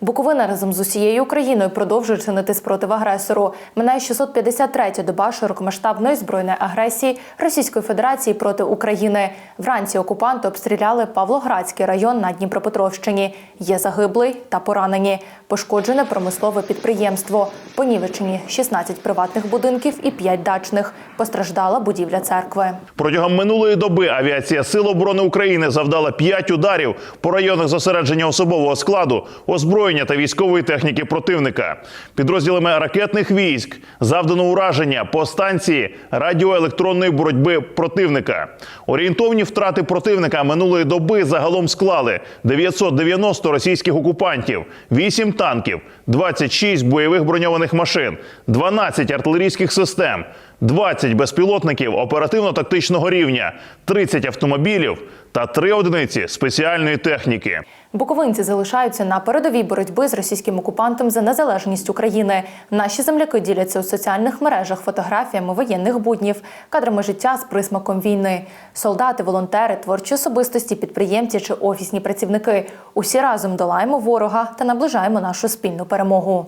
Буковина разом з усією Україною продовжує чинити спротив агресору. Минає 653-я доба широкомасштабної збройної агресії Російської Федерації проти України. Вранці окупанти обстріляли Павлоградський район на Дніпропетровщині. Є загиблий та поранені. Пошкоджене промислове підприємство. Понівечені 16 приватних будинків і 5 дачних. Постраждала будівля церкви. Протягом минулої доби авіація Сил оборони України завдала 5 ударів по районах зосередження особового складу, озброєння та військової техніки противника. Підрозділами ракетних військ завдано ураження по станції радіоелектронної боротьби противника. Орієнтовні втрати противника минулої доби загалом склали 990 російських окупантів, 8 танків, 26 бойових броньованих машин, 12 артилерійських систем, 20 безпілотників оперативно-тактичного рівня, 30 автомобілів та 3 одиниці спеціальної техніки. Буковинці залишаються на передовій боротьби з російським окупантом за незалежність України. Наші земляки діляться у соціальних мережах фотографіями воєнних буднів, кадрами життя з присмаком війни. Солдати, волонтери, творчі особистості, підприємці чи офісні працівники. Усі разом долаємо ворога та наближаємо нашу спільну перемогу.